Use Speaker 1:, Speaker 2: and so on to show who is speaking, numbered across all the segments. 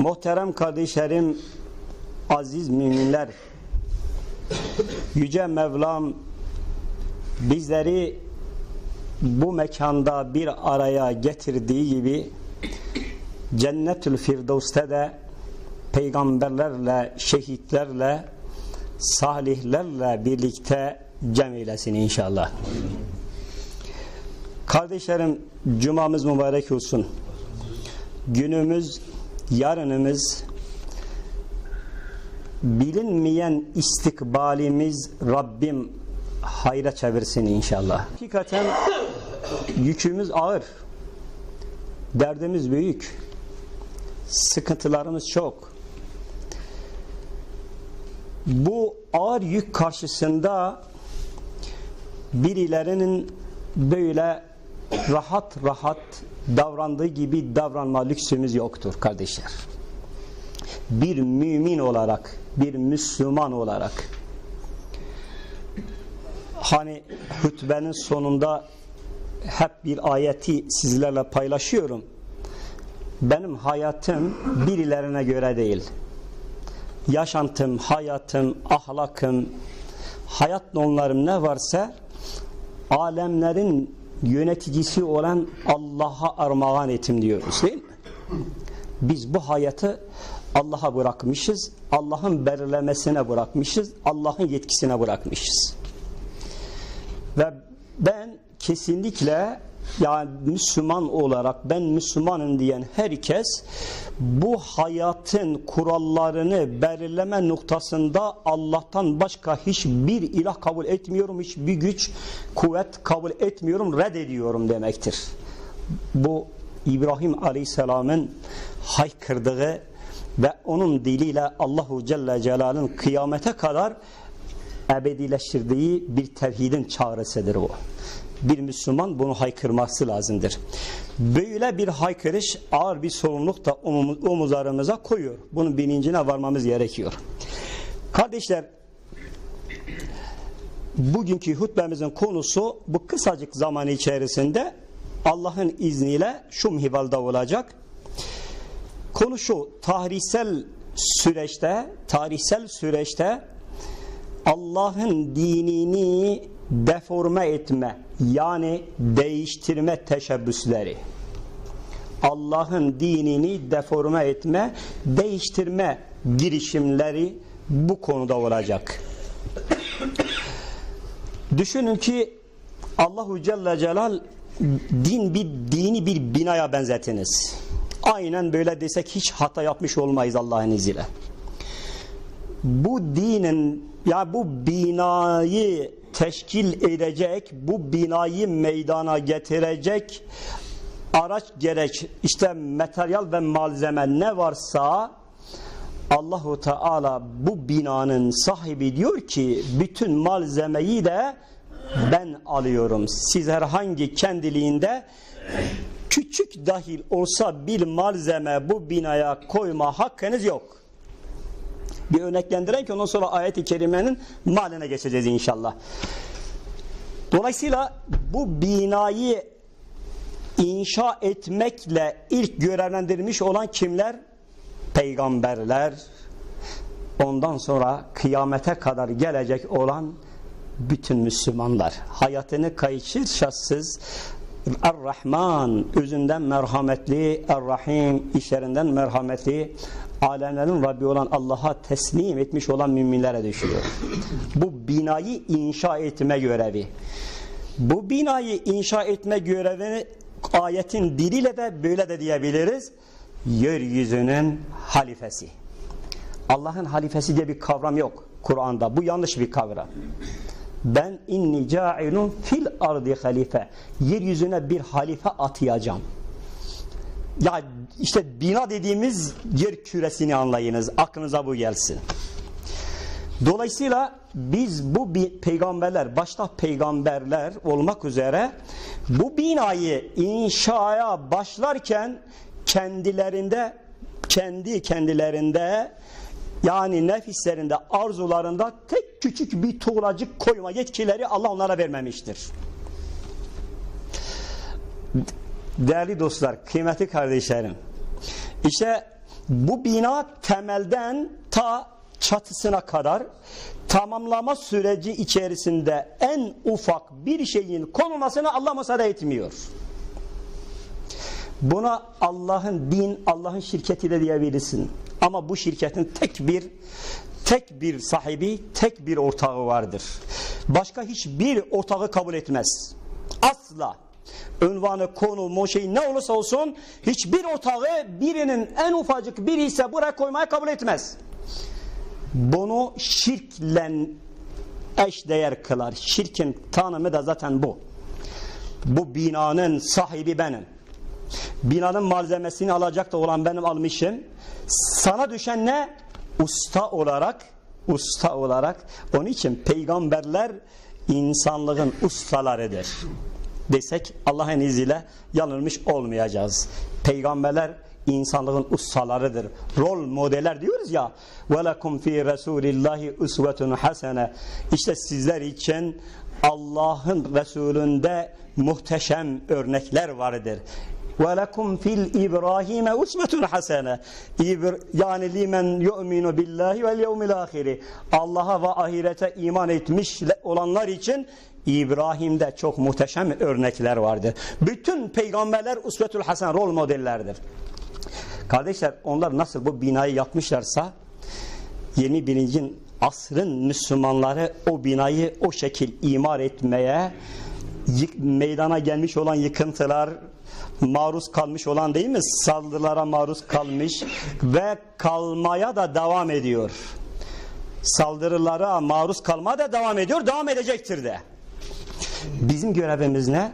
Speaker 1: Muhterem kardeşlerim, aziz müminler, Yüce Mevlam bizleri bu mekanda bir araya getirdiği gibi Cennetül Firdevs'te de peygamberlerle, şehitlerle, salihlerle birlikte cem eylesin inşallah. Kardeşlerim, cumamız mübarek olsun. Günümüz, yarınımız, bilinmeyen istikbalimiz Rabbim hayra çevirsin inşallah. Hakikaten yükümüz ağır. Derdimiz büyük. Sıkıntılarımız çok. Bu ağır yük karşısında birilerinin böyle rahat rahat davrandığı gibi davranma lüksümüz yoktur kardeşler. Bir mümin olarak, bir Müslüman olarak hani hutbenin sonunda hep bir ayeti sizlerle paylaşıyorum. Benim hayatım birilerine göre değil. Yaşantım, hayatım, ahlakım, hayat normlarım ne varsa alemlerin yöneticisi olan Allah'a armağan etim diyoruz değil mi? Biz bu hayatı Allah'a bırakmışız. Allah'ın belirlemesine bırakmışız. Allah'ın yetkisine bırakmışız. Ve ben kesinlikle yani Müslüman olarak ben Müslümanım diyen herkes bu hayatın kurallarını belirleme noktasında Allah'tan başka hiçbir ilah kabul etmiyorum, hiçbir güç, kuvvet kabul etmiyorum, reddediyorum demektir. Bu İbrahim Aleyhisselam'ın haykırdığı ve onun diliyle Allahu Celle Celal'ın kıyamete kadar ebedileştirdiği bir tevhidin çağrısıdır o. Bir Müslüman bunu haykırması lazımdır. Böyle bir haykırış ağır bir sorumluluk da omuzlarımıza koyuyor. Bunun bilincine varmamız gerekiyor. Kardeşler bugünkü hutbemizin konusu bu kısacık zaman içerisinde Allah'ın izniyle şu mihvalde olacak. Konu şu tarihsel süreçte tarihsel süreçte Allah'ın dinini deforme etme yani değiştirme teşebbüsleri. Allah'ın dinini deforme etme, değiştirme girişimleri bu konuda olacak. Düşünün ki Allahu Celle Celal din bir dini bir binaya benzetiniz. Aynen böyle desek hiç hata yapmış olmayız Allah'ın izniyle. Bu dinin ya bu binayı teşkil edecek, bu binayı meydana getirecek araç gerek işte materyal ve malzeme ne varsa Allahu Teala bu binanın sahibi diyor ki bütün malzemeyi de ben alıyorum. Siz herhangi kendiliğinde küçük dahil olsa bir malzeme bu binaya koyma hakkınız yok. Bir örneklendireyim ki ondan sonra ayet-i kerimenin maline geçeceğiz inşallah. Dolayısıyla bu binayı inşa etmekle ilk görevlendirilmiş olan kimler? Peygamberler. Ondan sonra kıyamete kadar gelecek olan bütün Müslümanlar. Hayatını kayıtsız şartsız Er-Rahman özünden merhametli, Er-Rahim işlerinden merhametli, alemlerin Rabbi olan Allah'a teslim etmiş olan müminlere düşüyor. Bu binayı inşa etme görevi. Bu binayı inşa etme görevini ayetin diliyle de böyle de diyebiliriz. Yeryüzünün halifesi. Allah'ın halifesi diye bir kavram yok Kur'an'da. Bu yanlış bir kavram. Ben inni ca'ilun fil ardi halife. Yeryüzüne bir halife atayacağım. Ya işte bina dediğimiz yer küresini anlayınız. Aklınıza bu gelsin. Dolayısıyla biz bu peygamberler, başta peygamberler olmak üzere bu binayı inşaya başlarken kendilerinde kendi kendilerinde yani nefislerinde, arzularında tek küçük bir tuğlacık koyma yetkileri Allah onlara vermemiştir. Değerli dostlar, kıymetli kardeşlerim. İşte Bu bina temelden ta çatısına kadar tamamlama süreci içerisinde en ufak bir şeyin konulmasını Allah müsaade etmiyor. Buna Allah'ın din, Allah'ın şirketi de diyebilirsin. Ama bu şirketin tek bir tek bir sahibi, tek bir ortağı vardır. Başka hiçbir ortağı kabul etmez. Asla. Ünvanı, konu, şey ne olursa olsun hiçbir ortağı birinin en ufacık bir ise buraya koymaya kabul etmez. Bunu şirkle eş değer kılar. Şirkin tanımı da zaten bu. Bu binanın sahibi benim. Binanın malzemesini alacak da olan benim almışım. Sana düşen ne? Usta olarak, usta olarak. Onun için peygamberler insanlığın ustalarıdır. Desek Allah'ın izniyle yanılmış olmayacağız. Peygamberler insanlığın ustalarıdır. Rol modeller diyoruz ya. وَلَكُمْ ف۪ي رَسُولِ اللّٰهِ اُسْوَةٌ حَسَنَةٌ İşte sizler için Allah'ın Resulünde muhteşem örnekler vardır. ve lekum fil İbrahim'e usvetun hasene. Yani limen yu'minu billahi vel yevmil ahiri. Allah'a ve ahirete iman etmiş olanlar için İbrahim'de çok muhteşem örnekler vardır. Bütün peygamberler usvetül hasen rol modellerdir. Kardeşler onlar nasıl bu binayı yapmışlarsa 21. asrın Müslümanları o binayı o şekil imar etmeye meydana gelmiş olan yıkıntılar, maruz kalmış olan değil mi? Saldırılara maruz kalmış ve kalmaya da devam ediyor. Saldırılara maruz kalmaya da devam ediyor, devam edecektir de. Bizim görevimiz ne?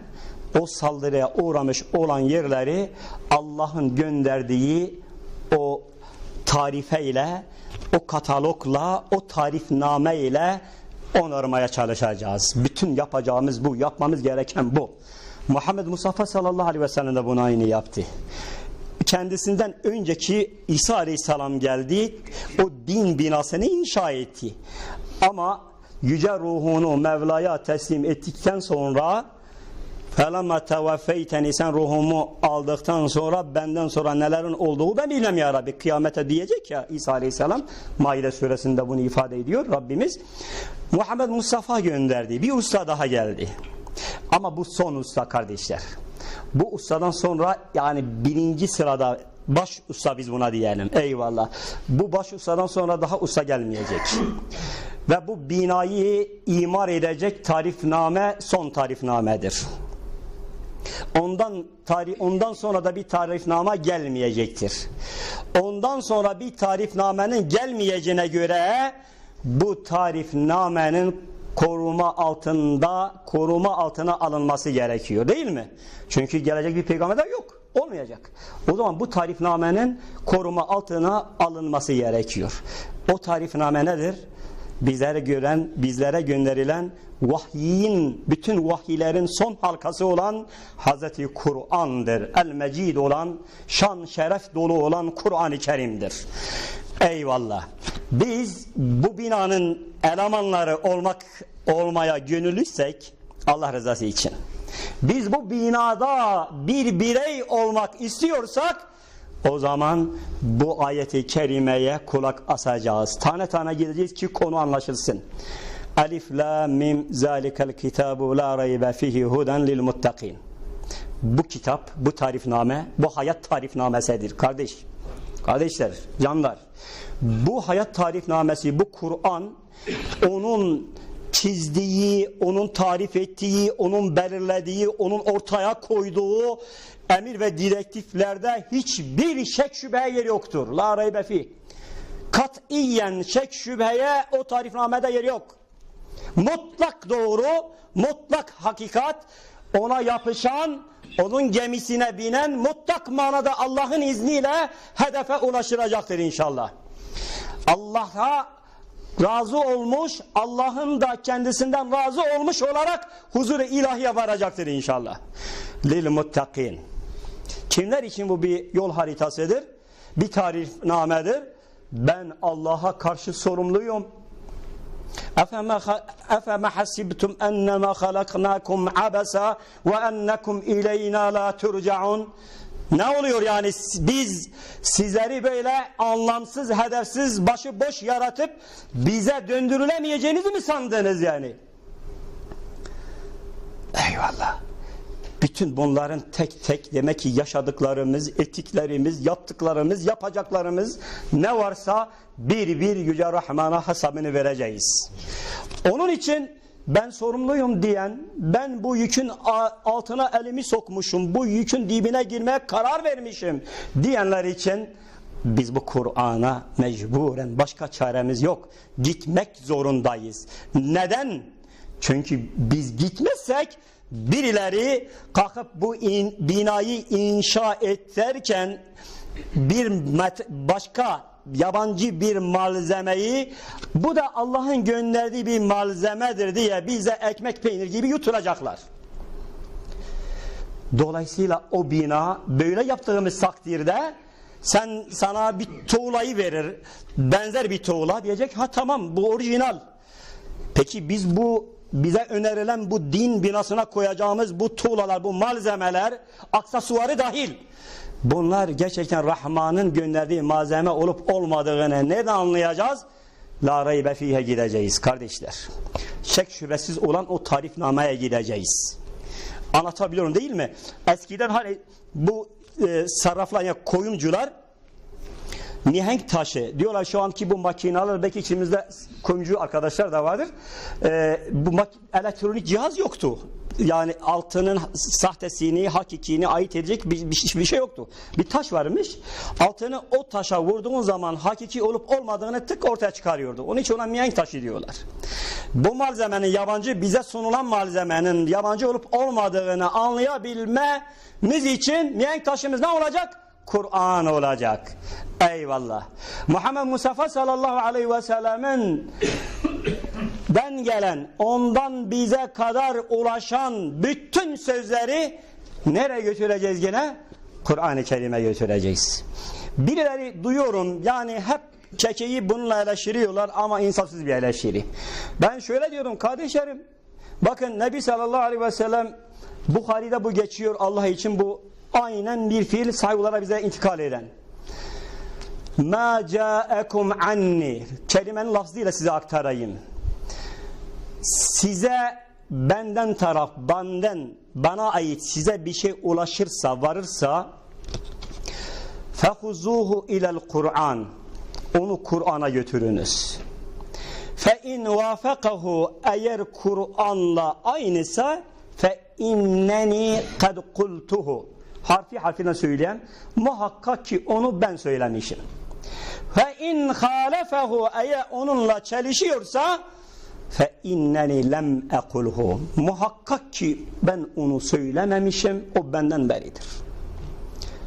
Speaker 1: O saldırıya uğramış olan yerleri Allah'ın gönderdiği o tarife ile, o katalogla, o tarifname ile onarmaya çalışacağız. Bütün yapacağımız bu, yapmamız gereken bu. Muhammed Mustafa sallallahu aleyhi ve sellem de bunu aynı yaptı. Kendisinden önceki İsa aleyhisselam geldi, o din binasını inşa etti. Ama yüce ruhunu Mevla'ya teslim ettikten sonra فَلَمَّا تَوَفَّيْتَنِ Sen ruhumu aldıktan sonra benden sonra nelerin olduğu ben bilmem ya Rabbi. Kıyamete diyecek ya İsa Aleyhisselam. Maide suresinde bunu ifade ediyor Rabbimiz. Muhammed Mustafa gönderdi. Bir usta daha geldi. Ama bu son usta kardeşler. Bu ustadan sonra yani birinci sırada baş usta biz buna diyelim. Eyvallah. Bu baş ustadan sonra daha usta gelmeyecek. Ve bu binayı imar edecek tarifname son tarifnamedir. Ondan tarih ondan sonra da bir tarifname gelmeyecektir. Ondan sonra bir tarifnamenin gelmeyeceğine göre bu tarifnamenin koruma altında koruma altına alınması gerekiyor değil mi? Çünkü gelecek bir peygamber yok. Olmayacak. O zaman bu tarifnamenin koruma altına alınması gerekiyor. O tarifname nedir? Bizlere gören, bizlere gönderilen vahyin, bütün vahiylerin son halkası olan Hazreti Kur'an'dır. El-Mecid olan, şan şeref dolu olan Kur'an-ı Kerim'dir. Eyvallah. Biz bu binanın elemanları olmak olmaya gönüllüysek Allah rızası için. Biz bu binada bir birey olmak istiyorsak o zaman bu ayeti kerimeye kulak asacağız. Tane tane gideceğiz ki konu anlaşılsın. Alif la mim zalikel kitabu la raybe fihi huden lil muttakin. Bu kitap, bu tarifname, bu hayat tarifnamesidir kardeş. Kardeşler, canlar. Bu hayat tarifnamesi, bu Kur'an onun çizdiği, onun tarif ettiği, onun belirlediği, onun ortaya koyduğu emir ve direktiflerde hiçbir şek şüpheye yer yoktur. La raybe fi. Katiyen şek şüpheye o tarifnamede yer yok. Mutlak doğru, mutlak hakikat, ona yapışan, onun gemisine binen mutlak manada Allah'ın izniyle hedefe ulaşılacaktır inşallah. Allah'a razı olmuş, Allah'ın da kendisinden razı olmuş olarak huzuru ilahiye varacaktır inşallah. Lil muttakin. Kimler için bu bir yol haritasıdır? Bir tarifnamedir. Ben Allah'a karşı sorumluyum. Efeme hasibtum enneme halaknakum abesa ve ennekum ileyna la turcaun. Ne oluyor yani biz sizleri böyle anlamsız, hedefsiz, başıboş yaratıp bize döndürülemeyeceğinizi mi sandınız yani? Eyvallah. Bütün bunların tek tek demek ki yaşadıklarımız, etiklerimiz, yaptıklarımız, yapacaklarımız ne varsa bir bir Yüce Rahman'a hesabını vereceğiz. Onun için ben sorumluyum diyen, ben bu yükün altına elimi sokmuşum, bu yükün dibine girmeye karar vermişim diyenler için biz bu Kur'an'a mecburen başka çaremiz yok. Gitmek zorundayız. Neden? Çünkü biz gitmezsek birileri kalkıp bu in, binayı inşa ederken bir başka yabancı bir malzemeyi bu da Allah'ın gönderdiği bir malzemedir diye bize ekmek peynir gibi yuturacaklar. Dolayısıyla o bina böyle yaptığımız takdirde sen sana bir tuğlayı verir benzer bir tuğla diyecek ha tamam bu orijinal. Peki biz bu bize önerilen bu din binasına koyacağımız bu tuğlalar, bu malzemeler, aksesuarı dahil. Bunlar gerçekten Rahman'ın gönderdiği malzeme olup olmadığını nereden anlayacağız? La reybe fihe gideceğiz kardeşler. Şek şüphesiz olan o tarifnameye gideceğiz. Anlatabiliyorum değil mi? Eskiden hani bu e, sarraflar yani koyuncular mihenk taşı diyorlar şu anki bu makineler belki içimizde kuyumcu arkadaşlar da vardır. Ee, bu elektronik cihaz yoktu. Yani altının sahtesini, hakikini ayırt edecek bir, bir, bir şey yoktu. Bir taş varmış. Altını o taşa vurduğun zaman hakiki olup olmadığını tık ortaya çıkarıyordu. Onun için ona mihenk taşı diyorlar. Bu malzemenin yabancı, bize sunulan malzemenin yabancı olup olmadığını anlayabilmemiz için mihenk taşımız ne olacak? Kur'an olacak. Eyvallah. Muhammed Mustafa sallallahu aleyhi ve sellemin den gelen, ondan bize kadar ulaşan bütün sözleri nereye götüreceğiz gene? Kur'an-ı Kerim'e götüreceğiz. Birileri duyuyorum yani hep çekeyi bununla eleştiriyorlar ama insafsız bir eleştiri. Ben şöyle diyorum kardeşlerim bakın Nebi sallallahu aleyhi ve sellem Bukhari'de bu geçiyor Allah için bu aynen bir fiil sayılara bize intikal eden. Ma ca'ekum anni kelimenin lafzıyla size aktarayım. Size benden taraf, benden, bana ait size bir şey ulaşırsa, varırsa fehuzuhu ilel Kur'an onu Kur'an'a götürünüz. İn vafakahu eğer Kur'an'la aynısa inneni kad kultuhu harfi harfine söyleyen muhakkak ki onu ben söylemişim. Ve in halefehu eğer onunla çelişiyorsa fe inneni lem ekulhu muhakkak ki ben onu söylememişim o benden beridir.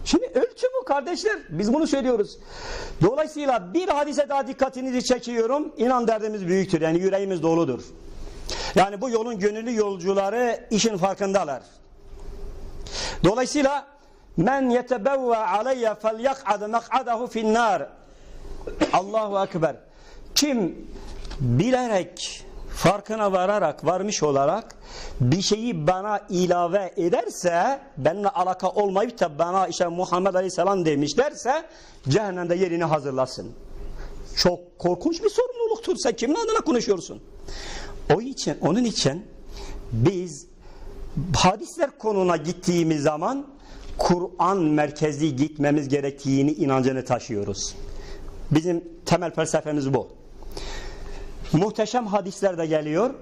Speaker 1: Şimdi ölçü bu kardeşler. Biz bunu söylüyoruz. Dolayısıyla bir hadise daha dikkatinizi çekiyorum. İnan derdimiz büyüktür. Yani yüreğimiz doludur. Yani bu yolun gönüllü yolcuları işin farkındalar. Dolayısıyla men yetebevve aleyye fel yak'ad mek'adahu finnar Allahu Ekber kim bilerek farkına vararak varmış olarak bir şeyi bana ilave ederse benimle alaka olmayıp da bana işte Muhammed Aleyhisselam demiş derse cehennemde yerini hazırlasın. Çok korkunç bir sorumluluktur. Sen kimin adına konuşuyorsun? O için, onun için biz hadisler konuna gittiğimiz zaman Kur'an merkezi gitmemiz gerektiğini inancını taşıyoruz. Bizim temel felsefemiz bu. Muhteşem hadisler de geliyor.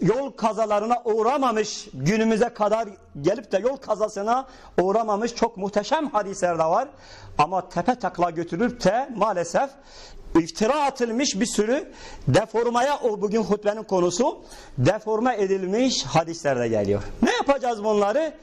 Speaker 1: Yol kazalarına uğramamış günümüze kadar gelip de yol kazasına uğramamış çok muhteşem hadisler de var. Ama tepe takla götürüp de maalesef iftira atılmış bir sürü deformaya o bugün hutbenin konusu deforme edilmiş hadisler de geliyor. Ne yapacağız bunları?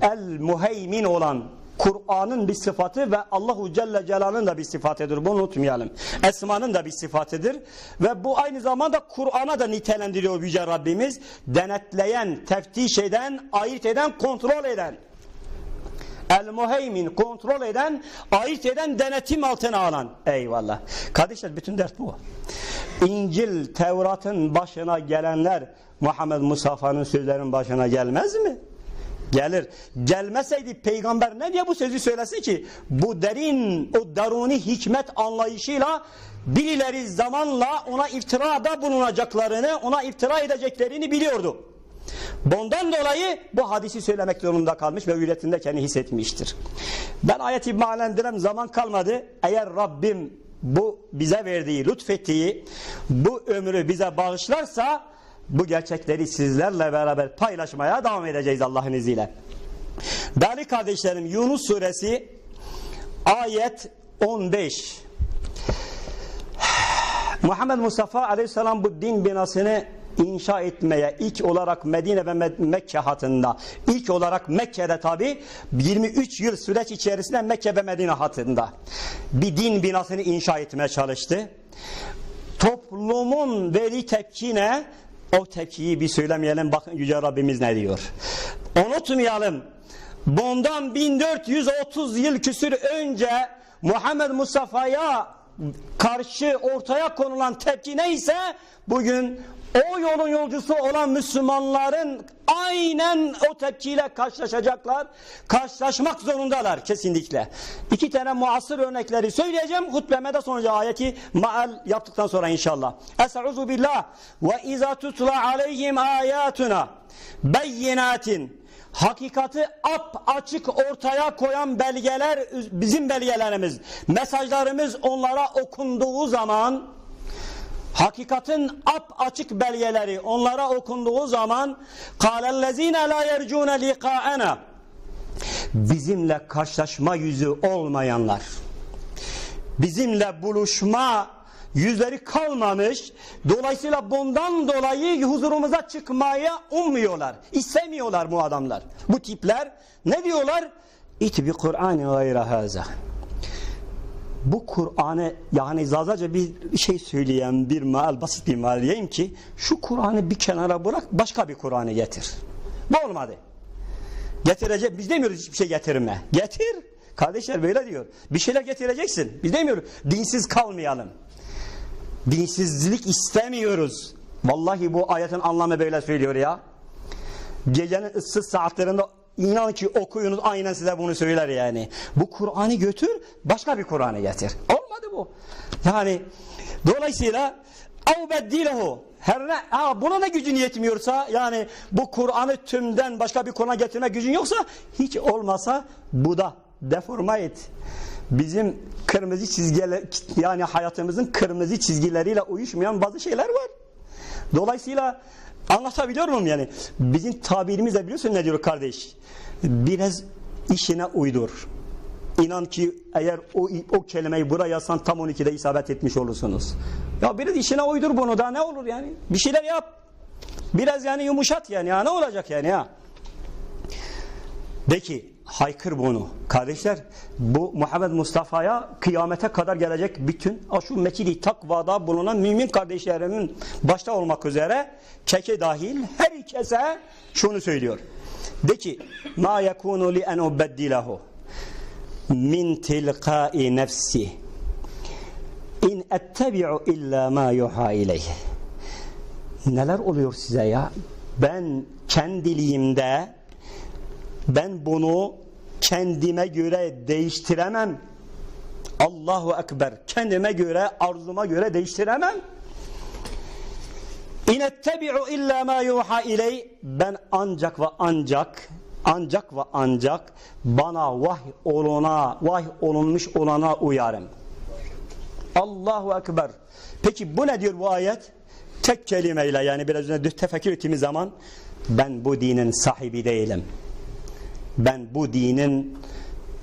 Speaker 1: El muheymin olan Kur'an'ın bir sıfatı ve Allahu Celle Celal'ın da bir sıfatıdır. Bunu unutmayalım. Esma'nın da bir sıfatıdır. Ve bu aynı zamanda Kur'an'a da nitelendiriyor Yüce Rabbimiz. Denetleyen, teftiş eden, ayırt eden, kontrol eden. El muheymin kontrol eden, ayırt eden, denetim altına alan. Eyvallah. Kardeşler bütün dert bu. İncil, Tevrat'ın başına gelenler Muhammed Mustafa'nın sözlerin başına gelmez mi? Gelir. Gelmeseydi peygamber ne diye bu sözü söylesin ki? Bu derin, o daruni hikmet anlayışıyla birileri zamanla ona iftirada bulunacaklarını, ona iftira edeceklerini biliyordu. Bundan dolayı bu hadisi söylemek zorunda kalmış ve üretinde kendi hissetmiştir. Ben ayeti malendirem zaman kalmadı. Eğer Rabbim bu bize verdiği, lütfettiği bu ömrü bize bağışlarsa bu gerçekleri sizlerle beraber paylaşmaya devam edeceğiz Allah'ın izniyle. Değerli kardeşlerim Yunus suresi ayet 15 Muhammed Mustafa aleyhisselam bu din binasını inşa etmeye ilk olarak Medine ve Mekke hatında ilk olarak Mekke'de tabi 23 yıl süreç içerisinde Mekke ve Medine hatında bir din binasını inşa etmeye çalıştı. Toplumun veri tepki ne? O tepkiyi bir söylemeyelim bakın Yüce Rabbimiz ne diyor. Unutmayalım. Bundan 1430 yıl küsür önce Muhammed Mustafa'ya karşı ortaya konulan tepki neyse bugün o yolun yolcusu olan Müslümanların aynen o tepkiyle karşılaşacaklar. Karşılaşmak zorundalar kesinlikle. İki tane muasır örnekleri söyleyeceğim. Hutbeme de sonucu ayeti maal yaptıktan sonra inşallah. Es'uzu billah ve izâ tutla aleyhim âyâtuna beyinatin hakikati ap açık ortaya koyan belgeler bizim belgelerimiz, mesajlarımız onlara okunduğu zaman hakikatin ap açık belgeleri onlara okunduğu zaman قَالَ la yercune liqa'ana bizimle karşılaşma yüzü olmayanlar bizimle buluşma yüzleri kalmamış. Dolayısıyla bundan dolayı huzurumuza çıkmaya ummuyorlar. istemiyorlar bu adamlar. Bu tipler ne diyorlar? İt bi Kur'an gayra haza. bu Kur'an'ı yani zazaca bir şey söyleyen bir mal basit bir mal diyeyim ki şu Kur'an'ı bir kenara bırak başka bir Kur'an'ı getir. Bu olmadı. Getirecek biz demiyoruz hiçbir şey getirme. Getir. Kardeşler böyle diyor. Bir şeyler getireceksin. Biz demiyoruz dinsiz kalmayalım. Dinsizlik istemiyoruz. Vallahi bu ayetin anlamı böyle söylüyor ya. Gecenin ıssız saatlerinde inan ki okuyunuz aynen size bunu söyler yani. Bu Kur'an'ı götür başka bir Kur'an'ı getir. Olmadı bu. Yani dolayısıyla beddilehu her ne, ha, buna da gücün yetmiyorsa yani bu Kur'an'ı tümden başka bir Kur'an'a getirme gücün yoksa hiç olmasa bu da deforma et bizim kırmızı çizgiler yani hayatımızın kırmızı çizgileriyle uyuşmayan bazı şeyler var. Dolayısıyla anlatabiliyor muyum yani? Bizim tabirimizle biliyorsun ne diyor kardeş? Biraz işine uydur. İnan ki eğer o, o kelimeyi buraya yazsan tam 12'de isabet etmiş olursunuz. Ya biraz işine uydur bunu da ne olur yani? Bir şeyler yap. Biraz yani yumuşat yani ya ne olacak yani ya? De ki haykır bunu. Kardeşler bu Muhammed Mustafa'ya kıyamete kadar gelecek bütün şu mekili takvada bulunan mümin kardeşlerimin başta olmak üzere keke dahil herkese şunu söylüyor. De ki ma yekunu li en ubeddilehu min tilqai nefsi in ettebi'u illa ma yuha ileyh neler oluyor size ya ben kendiliğimde ben bunu kendime göre değiştiremem. Allahu Ekber. Kendime göre, arzuma göre değiştiremem. İnettebi'u illa ma yuha iley. Ben ancak ve ancak ancak ve ancak bana vahy oluna, vahy olunmuş olana uyarım. Allahu Ekber. Peki bu ne diyor bu ayet? Tek kelimeyle yani biraz önce tefekkür ettiğimiz zaman ben bu dinin sahibi değilim ben bu dinin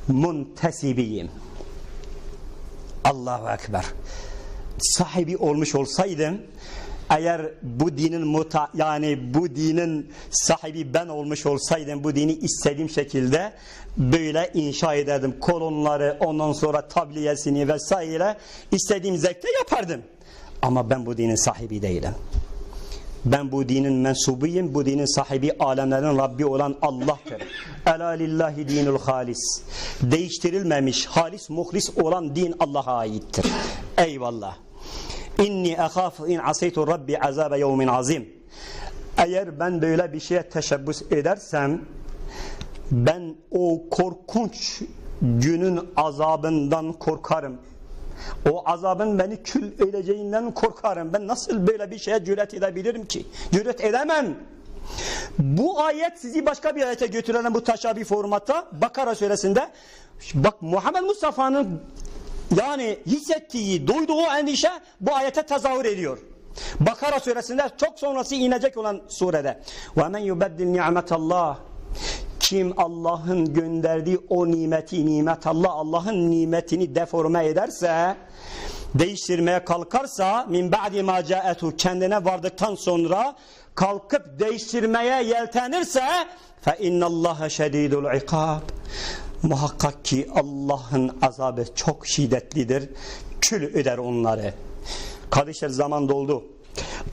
Speaker 1: muntesibiyim. Allahu Ekber. Sahibi olmuş olsaydım eğer bu dinin muta yani bu dinin sahibi ben olmuş olsaydım bu dini istediğim şekilde böyle inşa ederdim kolonları ondan sonra tabliyesini vesaire istediğim zevkte yapardım ama ben bu dinin sahibi değilim ben bu dinin mensubuyum. Bu dinin sahibi alemlerin Rabbi olan Allah'tır. Ela lillahi dinul halis. Değiştirilmemiş, halis, muhlis olan din Allah'a aittir. Eyvallah. İnni ahafu in asaytu rabbi azabe yevmin azim. Eğer ben böyle bir şeye teşebbüs edersem Ben o korkunç günün azabından korkarım. O azabın beni kül edeceğinden korkarım. Ben nasıl böyle bir şeye cüret edebilirim ki? Cüret edemem. Bu ayet sizi başka bir ayete götüren bu taşabi formatta Bakara suresinde bak Muhammed Mustafa'nın yani hissettiği, duyduğu endişe bu ayete tezahür ediyor. Bakara suresinde çok sonrası inecek olan surede. وَمَنْ يُبَدِّلْ نِعْمَةَ اللّٰهِ kim Allah'ın gönderdiği o nimeti, nimet Allah, Allah'ın nimetini deforme ederse, değiştirmeye kalkarsa, min ba'di ma ca'etu kendine vardıktan sonra kalkıp değiştirmeye yeltenirse, fe innallaha şedidul ikab. Muhakkak ki Allah'ın azabı çok şiddetlidir. Kül eder onları. Kardeşler zaman doldu.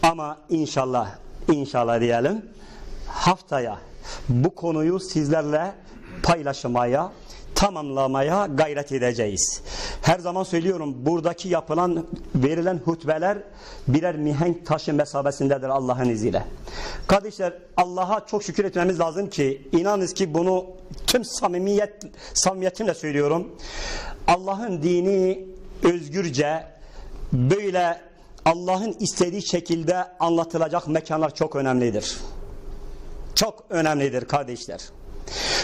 Speaker 1: Ama inşallah, inşallah diyelim haftaya bu konuyu sizlerle paylaşmaya, tamamlamaya gayret edeceğiz. Her zaman söylüyorum buradaki yapılan, verilen hutbeler birer mihenk taşı mesabesindedir Allah'ın izniyle. Kardeşler Allah'a çok şükür etmemiz lazım ki inanınız ki bunu tüm samimiyet, samimiyetimle söylüyorum. Allah'ın dini özgürce böyle Allah'ın istediği şekilde anlatılacak mekanlar çok önemlidir. Çok önemlidir kardeşler.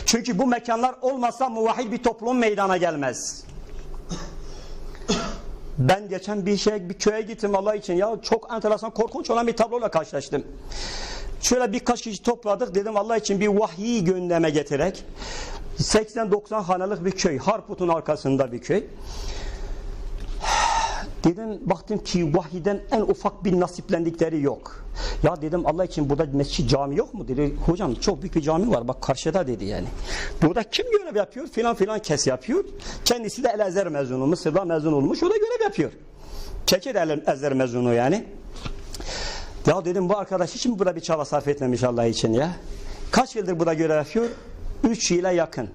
Speaker 1: Çünkü bu mekanlar olmasa muvahhid bir toplum meydana gelmez. Ben geçen bir şey bir köye gittim Allah için ya çok enteresan korkunç olan bir tabloyla karşılaştım. Şöyle birkaç kişi topladık dedim Allah için bir vahyi gündeme getirerek 80-90 hanelik bir köy Harput'un arkasında bir köy. Dedim baktım ki vahiden en ufak bir nasiplendikleri yok. Ya dedim Allah için burada mescid cami yok mu? Dedi hocam çok büyük bir cami var bak karşıda dedi yani. Burada kim görev yapıyor? Filan filan kes yapıyor. Kendisi de El-Ezer mezunu Mısır'da mezun olmuş o da görev yapıyor. Çekir El-Ezer mezunu yani. Ya dedim bu arkadaş hiç mi burada bir çaba sarf etmemiş Allah için ya? Kaç yıldır burada görev yapıyor? Üç yıla yakın.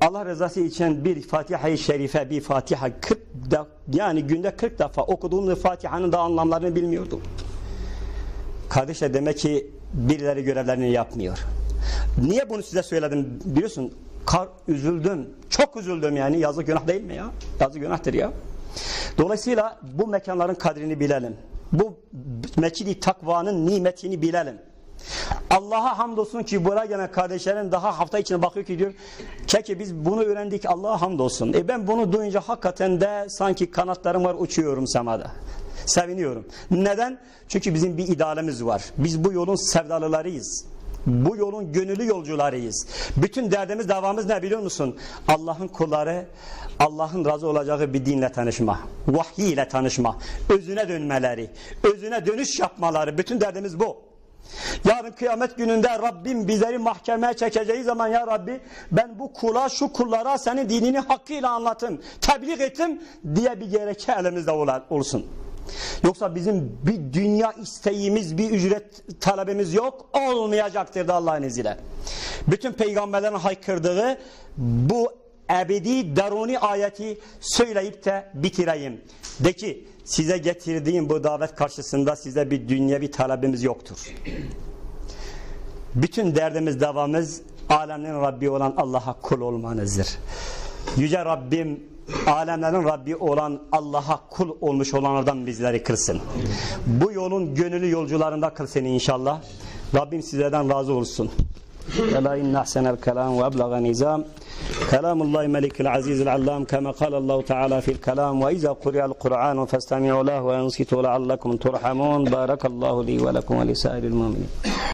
Speaker 1: Allah rızası için bir Fatiha-i Şerife, bir Fatiha 40 da, yani günde 40 defa okuduğum Fatiha'nın da anlamlarını bilmiyordum. Kardeşler demek ki birileri görevlerini yapmıyor. Niye bunu size söyledim biliyorsun? Kar, üzüldüm. Çok üzüldüm yani. Yazık günah değil mi ya? Yazık günahtır ya. Dolayısıyla bu mekanların kadrini bilelim. Bu meçidi takvanın nimetini bilelim. Allah'a hamdolsun ki buraya gelen kardeşlerin daha hafta içine bakıyor ki diyor ki biz bunu öğrendik Allah'a hamdolsun. E ben bunu duyunca hakikaten de sanki kanatlarım var uçuyorum semada. Seviniyorum. Neden? Çünkü bizim bir idealimiz var. Biz bu yolun sevdalılarıyız. Bu yolun gönüllü yolcularıyız. Bütün derdimiz davamız ne biliyor musun? Allah'ın kulları Allah'ın razı olacağı bir dinle tanışma. Vahiy ile tanışma. Özüne dönmeleri. Özüne dönüş yapmaları. Bütün derdimiz bu. Yarın kıyamet gününde Rabbim bizleri mahkemeye çekeceği zaman ya Rabbi ben bu kula şu kullara senin dinini hakkıyla anlatım, tebliğ ettim diye bir gerekçe elimizde olsun. Yoksa bizim bir dünya isteğimiz, bir ücret talebimiz yok. Olmayacaktır da Allah'ın izniyle. Bütün peygamberlerin haykırdığı bu ebedi deruni ayeti söyleyip de bitireyim. De ki size getirdiğim bu davet karşısında size bir dünya bir talebimiz yoktur. Bütün derdimiz davamız alemlerin Rabbi olan Allah'a kul olmanızdır. Yüce Rabbim alemlerin Rabbi olan Allah'a kul olmuş olanlardan bizleri kılsın. Bu yolun gönüllü yolcularında kılsın inşallah. Rabbim sizlerden razı olsun. ألا إن أحسن الكلام وأبلغ نظام كلام الله ملك العزيز العلام كما قال الله تعالى في الكلام وإذا قرئ القرآن فاستمعوا له وأنصتوا لعلكم ترحمون. بارك الله لي ولكم ولسائر المؤمنين.